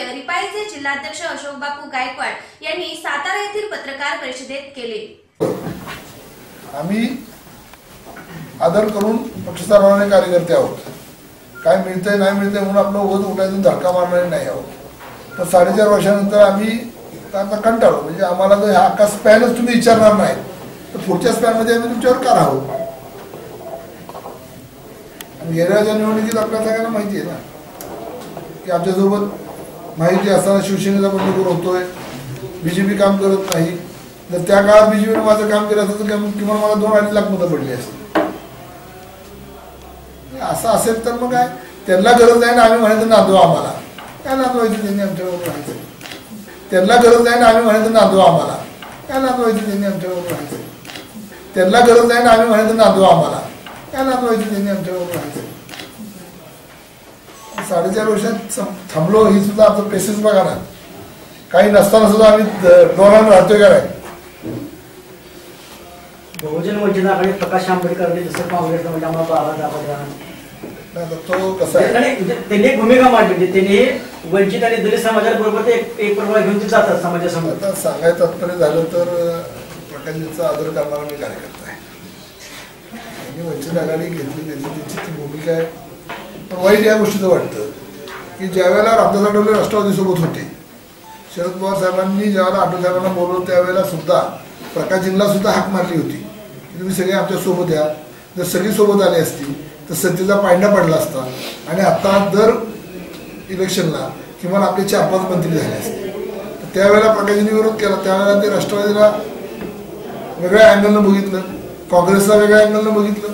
वक्तव्य रिपाईचे जिल्हाध्यक्ष अशोक बापू गायकवाड यांनी सातारा येथील पत्रकार परिषदेत केले. आम्ही आदर करून पक्ष कार्यकर्ते आहोत. काय मिळतंय नाही मिळतंय म्हणून आपलं वध उठायचं धडका मारणारे नाही आहोत. तर साडेचार वर्षानंतर आम्ही आता कंटाळू म्हणजे आम्हाला जर हा स्पॅनच तुम्ही विचारणार नाही तर पुढच्या स्पॅनमध्ये आम्ही तुमच्यावर का राहू? आणि निवडणुकीत आपल्या सगळ्यांना माहिती आहे ना की आमच्यासोबत माहिती असताना शिवसेनेचा बंडखोर होतोय. बीजेपी काम करत नाही. जर त्या काळात बीजेपीने माझं काम केलं असतं तर किमान मला दोन अडीच लाख मतं पडली असती. असं असेल तर मग काय? त्यांना गरज नाही ना आम्ही म्हणायचं नांदू आम्हाला. काय नांदवायची त्यांनी आमच्याबरोबर राहायचं त्यांना गरज नाही ना आम्ही म्हणायचं नांदू आम्हाला. काय नांदवायची त्यांनी आमच्याबरोबर राहायचं त्यांना गरज नाही ना आम्ही म्हणायचं नांदू आम्हाला. काय नांदवायची त्यांनी आमच्याबरोबर राहायचं साडेचार वर्षात थांबलो ही सुद्धा आमचं पेसेस बघा ना. काही नसताना सुद्धा आम्ही डोळ्यानं राहतोय का नाही? बहुजन वंचित आघाडी प्रकाश आंबेडकरांनी जसं काँग्रेसनं म्हणजे आम्हाला बारा दाबा तो कसा म्हणजे त्यांनी एक भूमिका मांडली म्हणजे त्यांनी वंचित आणि दलित समाजाबरोबर ते एक प्रभाव घेऊन ते जातात समाजासमोर. आता सांगायचं तात्पर्य झालं तर प्रकाशजींचा आदर करणारा मी कार्यकर्ता आहे. त्यांनी वंचित आघाडी घेतली त्यांची त्यांची ती भूमिका आहे. पण वाईट या गोष्टीचं वाटतं. की ज्यावेळेला रामदास आठवले राष्ट्रवादीसोबत होते शरद पवार साहेबांनी ज्यावेळेला आठवले साहेबांना बोलवलं त्यावेळेला सुद्धा प्रकाशजींना सुद्धा हाक मारली होती. की तुम्ही सगळे आमच्यासोबत या. जर सगळी सोबत आली असती तर सत्तेचा पांडा पडला असता. आणि आता दर इलेक्शनला किमान आपले चार पाच मंत्री झाले असते. तर त्यावेळेला प्रकाशजींनी विरोध केला. त्यावेळेला ते राष्ट्रवादीला वेगळ्या अँगलनं बघितलं. काँग्रेसला वेगळ्या अँगलनं बघितलं.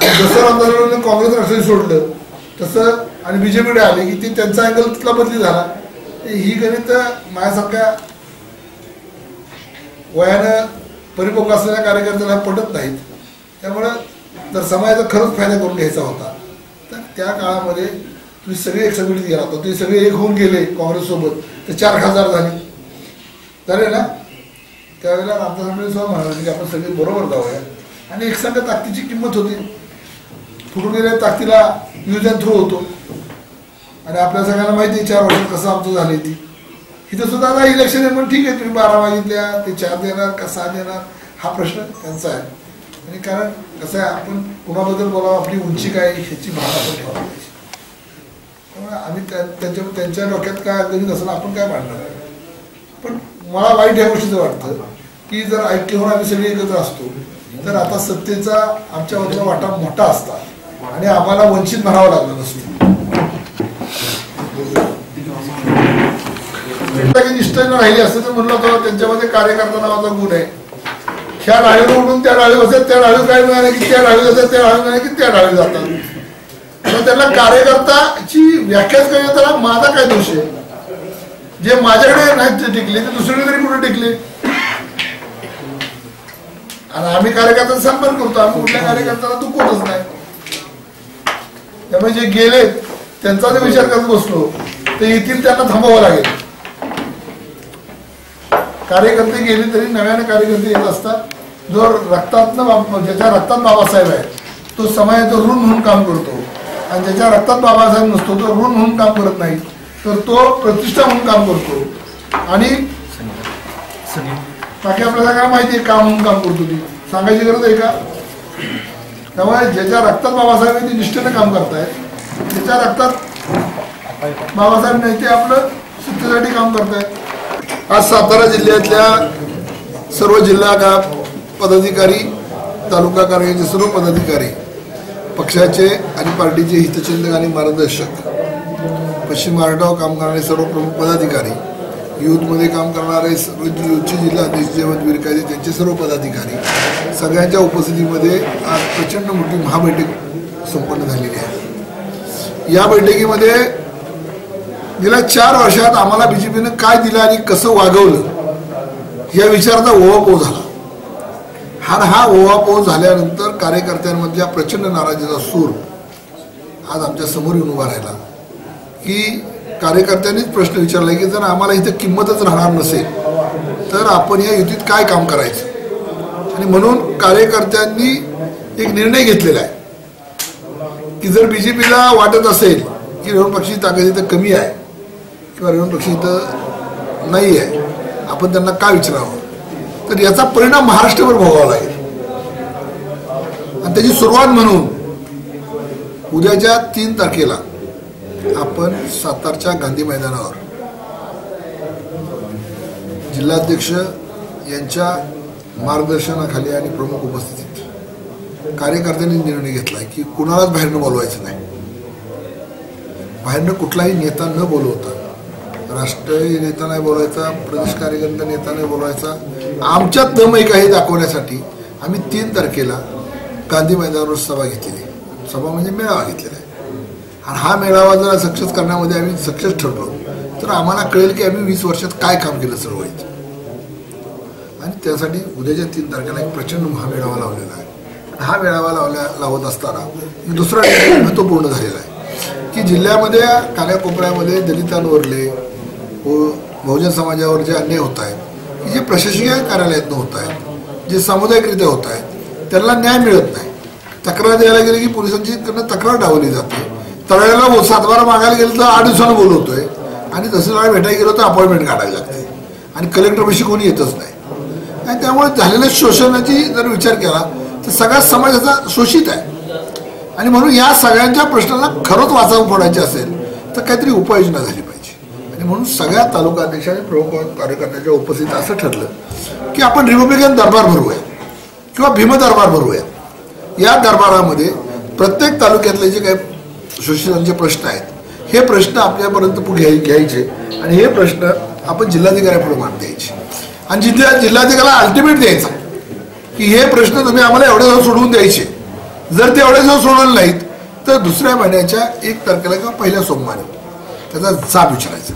जसं रामदास काँग्रेस राष्ट्रवादी सोडलं तसं आणि बीजेपीकडे आले की ते त्यांचा अँगल तिथला बदली झाला. ही गणित माझ्यासारख्या वयानं परिपक्व असलेल्या कार्यकर्त्याला पटत नाहीत. त्यामुळं जर समाजाचा खरंच फायदा करून घ्यायचा होता तर त्या काळामध्ये तुम्ही सगळे एक समिती गेला होता. तुम्ही सगळे एक होऊन गेले काँग्रेससोबत तर चार खासदार झाले. झाले ना? त्यावेळेला रामदास आठवले सुद्धा म्हणाले की आपण सगळे बरोबर जाऊया. आणि एकसंघ ताकदीची किंमत होती. फुटून गेल्या ताकदीला नियोजन थ्रू होतो. आणि आपल्या सगळ्यांना माहिती आहे चार वर्षात कसं आमचं झाले ती. इथं सुद्धा आता इलेक्शन आहे पण ठीक आहे तुम्ही बारा मागितल्या ते चार देणार का सहा देणार हा प्रश्न त्यांचा आहे. आणि कारण कसं आहे आपण कुणाबद्दल बोलावं आपली उंची काय ह्याची भावना आपण ठेवावी पाहिजे. त्यामुळे आम्ही त्यांच्या त्यांच्या डोक्यात काय गणित असेल आपण काय मांडणार पण मला वाईट या गोष्टीचं वाटतं की जर ऐक्य होऊन आम्ही सगळे एकत्र असतो तर आता सत्तेचा आमच्या बाजूला वाटा मोठा असता. आणि आम्हाला वंचित म्हणावं लागलं नसतं काही निष्ठेनं राहिली असं तर म्हणलं होतं त्यांच्यामध्ये कार्यकर्ता नावाचा गुण आहे. ह्या डाळीवर म्हणून त्या डाळी असतात त्या डाळीवर काय मिळाले की त्या डाळी असतात त्या डाळी मिळाले की त्या डाळी जातात. मग त्यांना कार्यकर्ताची व्याख्याच करण्यात त्याला माझा काय दोष आहे? जे माझ्याकडे नाहीत ते टिकले ते दुसरीकडे तरी कुठे टिकले? आणि आम्ही कार्यकर्त्यांचा सन्मान करतो आम्ही कुठल्या कार्यकर्त्याला कोणच नाही. त्यामुळे जे गेले त्यांचा जर विचार करत बसलो तर येथील त्यांना थांबावं लागेल. कार्यकर्ते गेले तरी नव्याने कार्यकर्ते येत असतात. जो रक्तातनं बाब- ज्याच्या रक्तात बाबासाहेब आहे तो समाजाचं ऋण म्हणून काम करतो. आणि ज्याच्या रक्तात बाबासाहेब नसतो तो ऋण म्हणून काम करत नाही तर तो प्रतिष्ठा म्हणून काम करतो. आणि बाकी आपल्या सगळ्यांना माहिती आहे काम म्हणून काम करतो ती? सांगायची गरज आहे का? त्यामुळे ज्याच्या रक्तात बाबासाहेबांनी निष्ठेनं काम करतायत ज्याच्या रक्तात बाबासाहेब नाही ते आपलं सुट्टीसाठी काम करतायत. आज सातारा जिल्ह्यातल्या सर्व जिल्हा का पदाधिकारी तालुका कार्यालयाचे सर्व पदाधिकारी पक्षाचे आणि पार्टीचे हितचिंतक आणि मार्गदर्शक पश्चिम महाराष्ट्रावर काम करणारे सर्व प्रमुख पदाधिकारी युथमध्ये काम करणारे सर्व युथचे जिल्हा जयवंत विरकाजी त्यांचे सर्व पदाधिकारी सगळ्यांच्या उपस्थितीमध्ये आज प्रचंड मोठी महाबैठक संपन्न झालेली आहे. या बैठकीमध्ये गेल्या चार वर्षात आम्हाला बीजेपीनं काय दिलं आणि कसं वागवलं या विचाराचा ओहापोह झाला. हा हा ओहापोह झाल्यानंतर कार्यकर्त्यांमधल्या प्रचंड नाराजीचा सूर आज आमच्यासमोर येऊन उभा राहिला की कार्यकर्त्यांनीच प्रश्न विचारला की जर आम्हाला इथं किंमतच राहणार नसेल तर आपण या युतीत काय काम करायचं? आणि म्हणून कार्यकर्त्यांनी एक निर्णय घेतलेला आहे. की जर डी जे पीला वाटत असेल की रेवण पक्षाची ताकद इथं कमी आहे किंवा रेवण पक्ष इथं नाही आहे आपण त्यांना का विचारावं? तर याचा परिणाम महाराष्ट्रभर भोगावा लागेल. आणि त्याची सुरुवात म्हणून उद्याच्या तीन तारखेला आपण सातारच्या गांधी मैदानावर. जिल्हाध्यक्ष यांच्या मार्गदर्शनाखाली आणि प्रमुख उपस्थितीत कार्यकर्त्यांनी निर्णय घेतलाय की कुणालाच बाहेरनं बोलवायचं नाही. बाहेरनं कुठलाही नेता न बोलवता राष्ट्रीय नेता नाही बोलायचा प्रदेश कार्यकर्ता नेता नाही बोलायचा आमच्यात दम एक आहे दाखवण्यासाठी आम्ही तीन तारखेला गांधी मैदानावर सभा घेतलेली सभा म्हणजे मेळावा घेतलेला आहे. आणि हा मेळावा जर सक्सेस करण्यामध्ये आम्ही सक्सेस ठरलो तर आम्हाला कळेल की आम्ही वीस वर्षात काय काम केलं चळवळीत आणि त्यासाठी उद्याच्या तीन तारखेला एक प्रचंड महामेळावा लावलेला आहे. हा मेळावा लावल्या लावत असताना दुसरा महत्त्वपूर्ण झालेला आहे की जिल्ह्यामध्ये कान्याकोपऱ्यामध्ये दलितांवरले व बहुजन समाजावर जे अन्याय होत आहेत जे प्रशासकीय कार्यालयातनं होत आहेत जे सामुदायिकरित्या होत आहेत त्यांना न्याय मिळत नाही. तक्रार द्यायला गेली की पोलिसांची त्यांना तक्रार डावली जाते. तळेला सातबारा मागायला गेलं तर आठ दिवसानं बोलवतोय आणि तहसीलदार भेटायला गेलो तर अपॉइंटमेंट काढायला लागते. आणि कलेक्टरपाशी कोणी येतच नाही. आणि त्यामुळे झालेल्या शोषणाची जर विचार केला तर सगळा समाजाचा शोषित आहे. आणि म्हणून या सगळ्यांच्या प्रश्नांना खरंच वाचावून फोडायचे असेल तर काहीतरी उपाययोजना झाली पाहिजे. आणि म्हणून सगळ्या तालुका अध्यक्ष आणि प्रमुख कार्यकर्त्यांच्या उपस्थित असं ठरलं की आपण रिपब्लिकन दरबार भरूया किंवा भीम दरबार भरूया या दरबारामध्ये प्रत्येक तालुक्यातले जे काही शोषितांचे प्रश्न आहेत. हे प्रश्न आपल्यापर्यंत पुढे घ्यायचे आणि हे प्रश्न आपण जिल्हाधिकाऱ्यापुढे मान द्यायचे. आणि जिथे जिल्हाधिकाऱ्याला अल्टिमेट द्यायचा की हे प्रश्न तुम्ही आम्हाला एवढे दिवस सोडवून द्यायचे. जर ते एवढे दिवस सोडवले नाहीत तर दुसऱ्या महिन्याच्या एक तारखेला किंवा पहिल्या सोमवारी त्याचा जाब विचारायचा.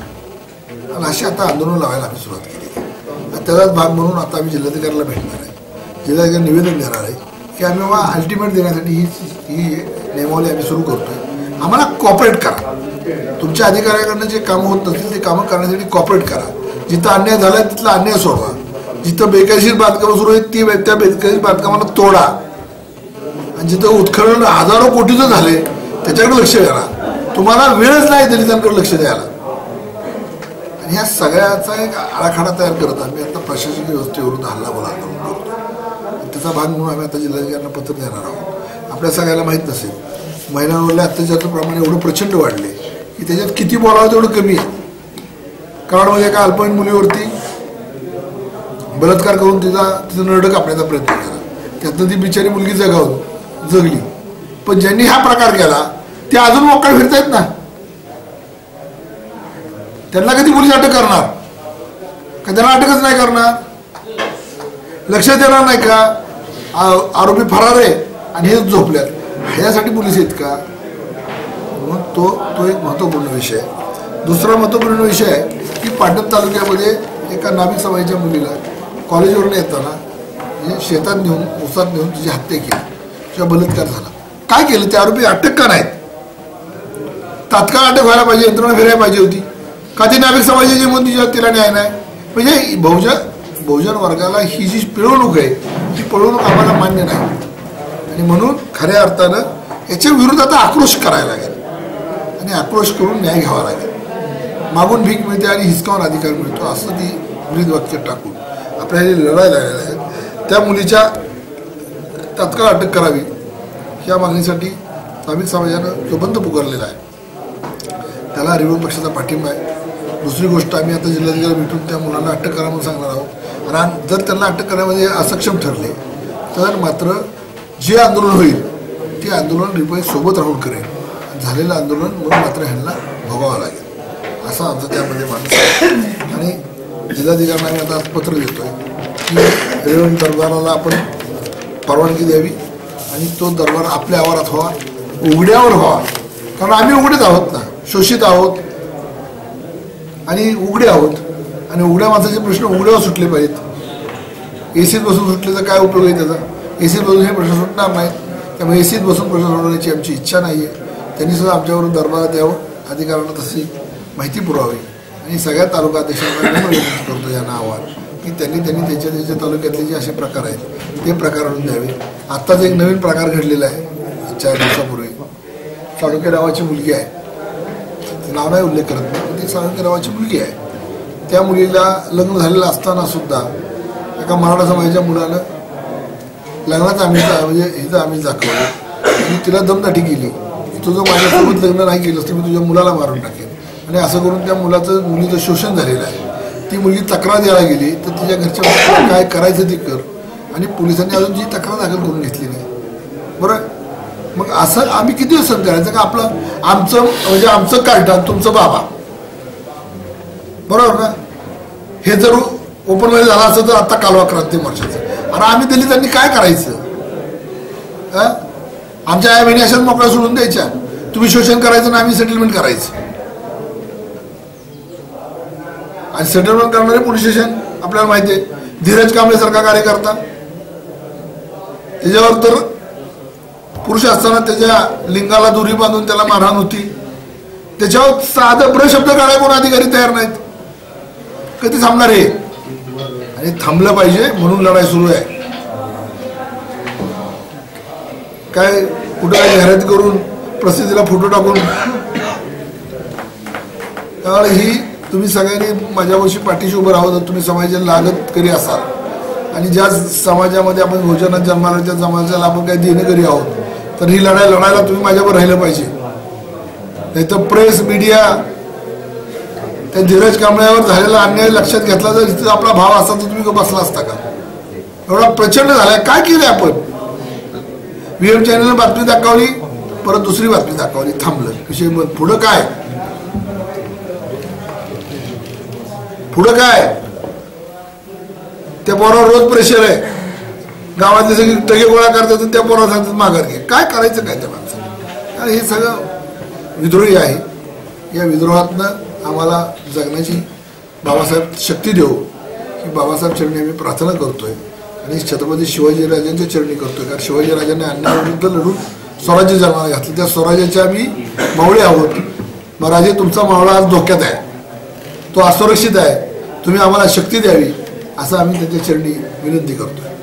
आणि अशी आता आंदोलन लावायला आम्ही सुरुवात केली. आणि त्याचाच भाग म्हणून आता आम्ही जिल्हाधिकाऱ्याला भेटणार आहे. जिल्हाधिकारी निवेदन देणार आहे की आम्ही बाबा अल्टिमेट देण्यासाठी ही ही नियमावली आम्ही सुरू करतोय. आम्हाला कॉपरेट करा. तुमच्या अधिकाऱ्याकडनं जे कामं होत नसतील ते कामं करण्यासाठी कॉपरेट करा. जिथं अन्याय झाला तिथला अन्याय सोडवा. जिथं बेकायदेशीर बांधकामं सुरू आहेत ती त्या बेकायदेशीर बांधकामाला तोडा. आणि जिथं उत्खनन हजारो कोटीचं झाले त्याच्याकडे लक्ष द्या तुम्हाला वेळच नाही दलितांकडे लक्ष द्यायला. आणि ह्या सगळ्याचा एक आराखडा तयार करत आम्ही आता प्रशासकीय व्यवस्थेवरून हल्ला बोला करतो त्याचा भाग म्हणून आम्ही आता जिल्हाधिकाऱ्यांना पत्र देणार आहोत. आपल्या सगळ्याला माहीत नसेल. महिलांवरल्या अत्याचाराचं प्रमाण एवढं प्रचंड वाढले की त्याच्यात किती बोलावं तेवढं कमी आहे. कराडमध्ये एका अल्पवयीन मुलीवरती बलात्कार करून तिचा तिचं नरडं कापण्याचा प्रयत्न केला. त्यातनं ती बिचारी मुलगी जगावून जगली. पण ज्यांनी हा प्रकार केला ते अजून मोकळ फिरतायत ना. त्यांना कधी पोलीस अटक करणार? का त्यांना अटकच नाही करणार? लक्षात येणार नाही का? आरोपी फरार आहे आणि हेच झोपल्यात. ह्यासाठी पोलीस आहेत का? मग तो तो एक महत्त्वपूर्ण विषय आहे. दुसरा महत्त्वपूर्ण विषय आहे की पाटण तालुक्यामध्ये एका नाभिक समाजाच्या मुलीला कॉलेजवरून येताना म्हणजे शेतात नेऊन उसात नेऊन तिची हत्या केली. किंवा बलात्कार झाला. काय केलं? ते आरोपी अटक का नाहीत? तात्काळ अटक व्हायला पाहिजे यंत्रणा फिरायला पाहिजे होती. का ती नाभिक समाजाची म्हणून तिच्या तिला न्याय नाही? म्हणजे बहुजन बहुजन वर्गाला ही जी पिळवणूक आहे ती पिळवणूक आम्हाला मान्य नाही. आणि म्हणून खऱ्या अर्थानं याच्या विरोधात आक्रोश करायला लागेल. आणि आक्रोश करून न्याय घ्यावा लागेल. मागून भीक मिळते आणि हिसकावून अधिकार मिळतो असं ती मुलीत वाक्य टाकून आपल्याला लढाई लढायला लागलेलं आहे त्या मुलीच्या तात्काळ अटक करावी या मागणीसाठी नाभिक समाजानं जो बंद पुकारलेला आहे त्याला रिव्हर पक्षाचा पाठिंबा आहे. दुसरी गोष्ट आम्ही आता जिल्हाधिकारी भेटून त्या मुलांना अटक करा म्हणून सांगणार आहोत. आणि जर त्यांना अटक करण्यामध्ये असक्षम ठरले तर मात्र जे आंदोलन होईल ते आंदोलन रिपाई सोबत राहून करेल. झालेलं आंदोलन म्हणून मात्र ह्यांना भोगावं लागेल. असा आमचं त्यामध्ये माणूस आणि जिल्हाधिकाऱ्यांना आम्ही आता पत्र देतोय की रेवण दरबाराला आपण परवानगी द्यावी आणि तो दरबार आपल्या आवारात व्हावा उघड्यावर व्हावा. कारण आम्ही उघडेच आहोत ना शोषित आहोत. आणि उघडे आहोत. आणि उघड्या माणसाचे प्रश्न उघड्यावर सुटले पाहिजेत. एसीत बसून सुटले तर काय उपयोग आहे त्याचा? ए सीत बसून हे प्रश्न सुटणार नाहीत. त्यामुळे ए सीत बसून प्रश्न सोडवण्याची आमची इच्छा नाही आहे त्यांनी सुद्धा आमच्यावरून दरबारात यावं अधिकाऱ्यांना तशी माहिती पुरवावी आणि सगळ्या तालुका अध्यक्षांना विनंती करतो या नावावर की त्यांनी त्यांनी त्यांच्या त्यांच्या तालुक्यातले जे असे प्रकार आहेत ते प्रकार आणून द्यावे. आत्ताच एक नवीन प्रकार घडलेला आहे चार दिवसापूर्वी. साळुंके नावाची मुलगी आहे. नाव नाही उल्लेख करत नाही ती साळुंके नावाची मुलगी आहे. त्या मुलीला लग्न झालेलं असताना सुद्धा एका मराठा समाजाच्या मुलानं लग्नाचं आम्ही म्हणजे हिचं आम्ही दाखवलं. आणि तिला दमदाटी केली. तुझं माझ्यासोबत लग्न नाही केलंस तर मी तुझ्या मुलाला मारून टाकेन. आणि असं करून त्या मुलाचं मुलीचं शोषण झालेलं आहे. ती मुलगी तक्रार द्यायला गेली तर तिच्या घरच्या काय करायचं ते कर. आणि पोलिसांनी अजून जी तक्रार दाखल करून घेतली नाही. बरं? मग असं आम्ही किती दिवस करायचं का आपलं आमचं म्हणजे आमचं कार्टन तुमचं बाबा. बरोबर ना? हे जर ओपनमध्ये झालं असं तर आता कालवा क्रांती मोर्चाचं. आणि आम्ही दलितांनी काय करायचं? आमच्या आई बहिणी अशाच मोकळ्या सोडून द्यायच्या. तुम्ही शोषण करायचं ना आम्ही सेटलमेंट करायचं. आणि सेटलमेंट करणारे पोलीस स्टेशन आपल्याला माहिती आहे धीरज कांबळे सारखा कार्यकर्ता. त्याच्यावर तर पुरुष असताना त्याच्या लिंगाला दुरी बांधून त्याला मारहाण होती. त्याच्यावर साधं ब्र शब्द काढाय कोण अधिकारी तयार नाहीत? कधी थांबणार हे? हे थांबलं पाहिजे म्हणून लढाई सुरू आहे. काय कुठं काय जाहिरात करून प्रसिद्धीला फोटो टाकून? त्यामुळे ही तुम्ही सगळ्यांनी माझ्यापाशी पाठीशी उभं राहावं तर तुम्ही समाजाला लागत करी असाल. आणि ज्या समाजामध्ये आपण भोजनात जन्माला त्या समाजाला आपण काही देणेकरी आहोत तर ही लढाई लढायला तुम्ही माझ्यावर राहिलं पाहिजे. नाही तर प्रेस मीडिया त्या धीरज कांबळ्यावर झालेला अन्याय लक्षात घेतला जर इथं आपला भाव असता तर तुम्ही बसला असता का? एवढा प्रचंड झालाय. काय केलं आपण? व्हीएम चॅनलने बातमी दाखवली परत दुसरी बातमी दाखवली. थांबलं. विषय मग पुढं काय? पुढं काय? त्या पोरावर रोज प्रेशर आहे. गावातले सगळे टगे गोळा करतात त्या पोरावर सांगतात माघार घे. काय करायचं काय त्या माणसाला हे सगळं विद्रोही आहे. या विद्रोहातनं आम्हाला जगण्याची बाबासाहेब शक्ती देऊ. की बाबासाहेब चरणी आम्ही प्रार्थना करतोय. आणि छत्रपती शिवाजीराजांच्या चरणी करतोय. कारण शिवाजीराजांनी अन्यायाविरुद्ध लढून स्वराज्य जन्माला घातलं. त्या स्वराज्याचे आम्ही मावळे आहोत. मग राजे तुमचा मावळा आज धोक्यात आहे. तो असुरक्षित आहे. तुम्ही आम्हाला शक्ती द्यावी. असं आम्ही त्याच्या चरणी विनंती करतोय.